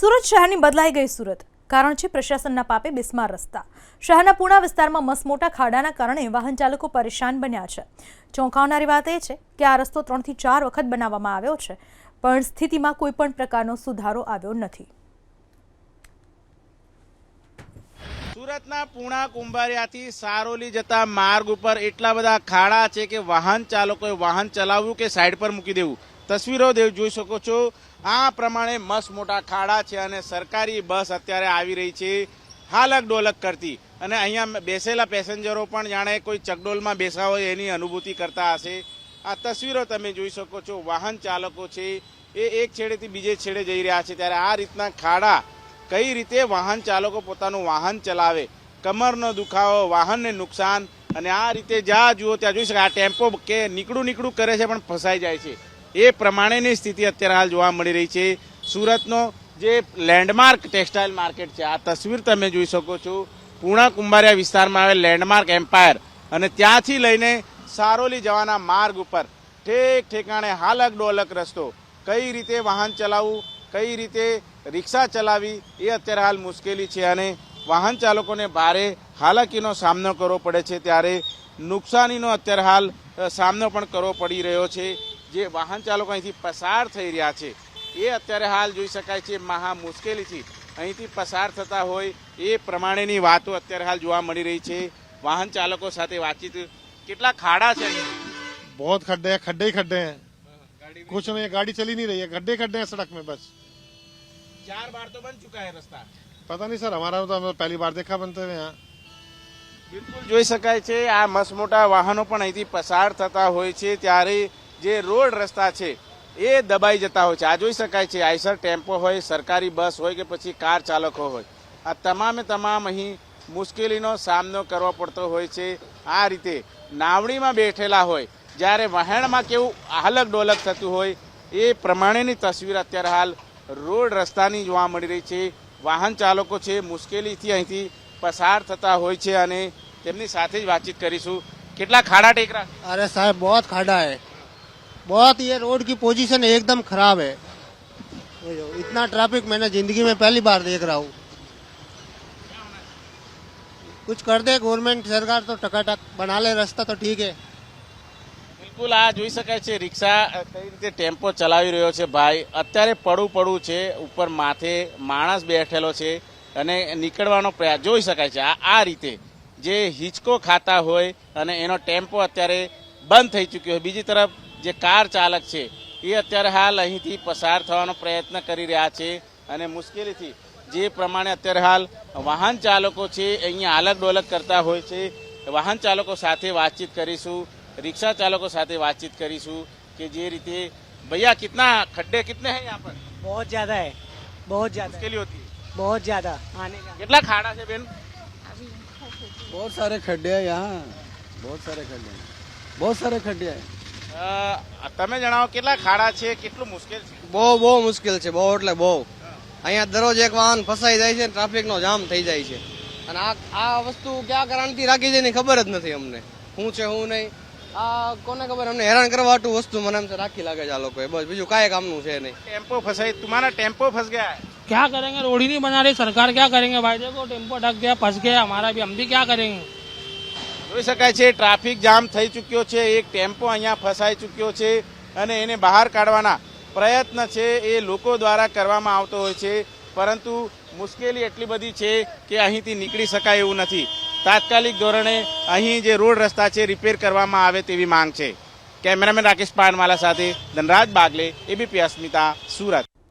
સુરત શહેરની બદલાઈ ગઈ સુરત. કારણ છે પ્રશાસનના પાપે બિસ્માર રસ્તા. શહેરના પૂર્ણા વિસ્તારમાં મસમોટા ખાડાના કારણે વાહન ચાલકો પરેશાન બન્યા છે. ચોંકાવનારી વાત એ છે કે આ રસ્તો ત્રણથી ચાર વખત બનાવવામાં આવ્યો છે, પણ સ્થિતિમાં કોઈ પણ પ્રકારનો સુધારો આવ્યો નથી. સુરતના પૂણા કુંભારિયાથી સારોલી જતા માર્ગ ઉપર એટલા બધા ખાડા છે કે વાહન ચાલકોએ વાહન ચલાવવું કે સાઈડ પર મૂકી દેવું. તસવીરો દેવ જોઈ શકો છો. આ પ્રમાણે મસ્ત મોટા ખાડા છે અને સરકારી બસ અત્યારે આવી રહી છે. હાલક ડોલક કરતી. અને અહીંયા બેસેલા પેસેન્જરો પણ જાણે કોઈ ચકડોલમાં બેસા હોય એની અનુભૂતિ કરતા હશે. આ તસવીરો તમે જોઈ શકો છો. વાહન ચાલકો છે. એ એક છેડેથી બીજે છેડે જઈ રહ્યા છે. ત્યારે આ રીતના ખાડા કઈ રીતે વાહન ચાલકો પોતાનું વાહન ચલાવે? કમરનો દુખાવો, વાહનને નુકસાન અને આ રીતે જ્યાં જુઓ ત્યાં જોઈ શકાય. આ ટેમ્પો કે નીકળું નીકળું કરે છે પણ ફસાઈ જાય છે. એ પ્રમાણેની સ્થિતિ અત્યારે હાલ જોવા મળી રહી છે. સુરતનો જે લેન્ડમાર્ક ટેક્સટાઇલ માર્કેટ છે, આ તસવીર તમે જોઈ શકો છો. પૂણા કુંભારિયા વિસ્તારમાં આવેલ લેન્ડમાર્ક એમ્પાયર અને ત્યાંથી લઈને સારોલી જવાના માર્ગ ઉપર ઠેક ઠેકાણે હાલક ડોલક રસ્તો કઈ રીતે વાહન ચલાવવું, કઈ રીતે રિક્ષા ચલાવી એ અત્યારે હાલ મુશ્કેલી છે અને વાહન ચાલકોને ભારે હાલાકીનો સામનો કરવો પડે છે. ત્યારે નુકસાનીનો અત્યારે હાલ સામનો પણ કરવો પડી રહ્યો છે. જે વાહન ચાલકો અહીંથી પસાર થઈ રહ્યા છે એ અત્યારે હાલ જોઈ શકાય છે મહા મુશ્કેલીથી અહીંથી પસાર થતા હોય એ પ્રમાણેની વાતો અત્યારે હાલ જોવા મળી રહી છે વાહન ચાલકો સાથે વાતચીત કેટલા ખાડા છે અહીં बहुत खड्डे हैं खड्डे ही खड्डे हैं कुछ नहीं गाड़ी चली नहीं रही है खड्डे खड्डे हैं सड़क में बस ચાર બાર તો બન ચુકા है રસ્તા पता नहीं सर हमारा तो हमें पहली बार देखा बनते हुए यहाँ બિલકુલ જોઈ શકાય છે આ મસ્ત મોટા વાહનો પણ અહીંથી પસાર થતા હોય છે ત્યારે જે રોડ રસ્તા છે, એ દબાઈ જતા હોય છે. આ જોઈ શકાય છે, આઈસર ટેમ્પો હોય, સરકારી બસ હોય કે પછી કાર ચાલકો હોય. આ તમામે તમામ અહીં મુશ્કેલીનો સામનો કરવો પડતો હોય છે. આ રીતે નાવણીમાં બેઠેલા હોય, જ્યારે વહેણમાં કેવું હાલક ડોલક થતું હોય, એ પ્રમાણેની તસવીર અત્યારે હાલ રોડ રસ્તાની જોવા મળી રહી છે. વાહન ચાલકો છે, મુશ્કેલીથી અહીંથી પસાર થતા હોય છે અને તેમની સાથે જ વાતચીત કરીશું. કેટલા ખાડા ટેકરા? અરે સાહેબ, બહુ ખાડા હે बहुत ये रोड की पोजीशन एकदम खराब है ये जो इतना ट्रैफिक मैंने जिंदगी में पहली बार देख रहा हूँ कुछ कर दे गवर्नमेंट सरकार तो टकाटक बना ले रास्ता तो ठीक है બિલકુલ આ જોઈ શકાય છે રિક્ષા અ, કઈ રીતે ટેમ્પો ચલાવી રહ્યો છે ભાઈ અત્યારે પડું પડું છે ઉપર માથે માણસ બેઠેલો છે અને નીકળવાનો પ્રયાસ જોઈ શકાય છે આ આ રીતે જે હિંચકો ખાતા હોય અને એનો ટેમ્પો અત્યારે બંધ થઈ ચૂક્યો હોય બીજી તરફ જે કાર ચાલક છે એ અત્યારે હાલ અહીંથી પસાર થવાનો પ્રયત્ન કરી રહ્યા છે અને મુશ્કેલીથી જે પ્રમાણે અત્યારે હાલ વાહન ચાલકો છે અહીંયા અલગ ડોલક કરતા હોય છે. વાહન ચાલકો સાથે વાતચીત કરીશું રિક્ષા ચાલકો સાથે વાતચીત કરીશું કે જે રીતે ભૈયા कितना ખડ્ડે कितने हैं यहाँ पर बहुत ज्यादा है बहुत ज्यादा मुश्किल होती है बहुत ज्यादा आने का कितना खाड़ा से बेन बहुत सारे खड्डे हैं यहाँ बहुत सारे खड्डे તમે જણાવો કેટલા ખાડા છે કેટલું મુશ્કેલ છે બહુ બહુ મુશ્કેલ છે બહુ એટલે બહુ અહીંયા દરરોજ એક વાહન ફસાઈ જાય છે ટ્રાફિકનો જામ થઈ જાય છે અને આ આ વસ્તુ ક્યાં કારણથી રાખી છે એની ખબર જ નથી અમને શું છે શું નહીં આ કોને ખબર અમને હેરાન કરવા હાટું વસ્તુ મને એમ છે રાખી લાગે છે આ લોકોએ બસ બીજું કાંઈ કામનું છે નહીં टेम्पो फंसाई तुम्हारा टेम्पो फंस गया है क्या करेंगे रोड ही नहीं बना रही सरकार क्या करेंगे भाई देखो टेम्पो ढक गया फंस गया हमारा भी हम भी क्या करेंगे જોઈ શકાય છે, ટ્રાફિક જામ થઈ ચૂક્યો છે, એક ટેમ્પો અહીંયા ફસાઈ ચૂક્યો છે અને એને બહાર કાઢવાના પ્રયત્ન છે એ લોકો દ્વારા કરવામાં આવતો હોય છે. પરંતુ મુશ્કેલી એટલી બધી છે કે અહીંથી નીકળી શકાય એવું નથી. તાત્કાલિક ધોરણે અહીં જે રોડ રસ્તા છે, રિપેર કરવામાં આવે તેવી માંગ છે. કેમેરામેન રાકેશ પાનવાલા સાથે ધનરાજ બાગલે, એબીપી અસ્મિતા, સુરત.